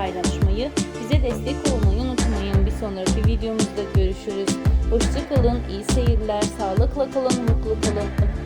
paylaşmayı, bize destek olmayı unutmayın. Bir sonraki videomuzda görüşürüz. Hoşçakalın, iyi seyirler, sağlıkla kalın, mutlu kalın.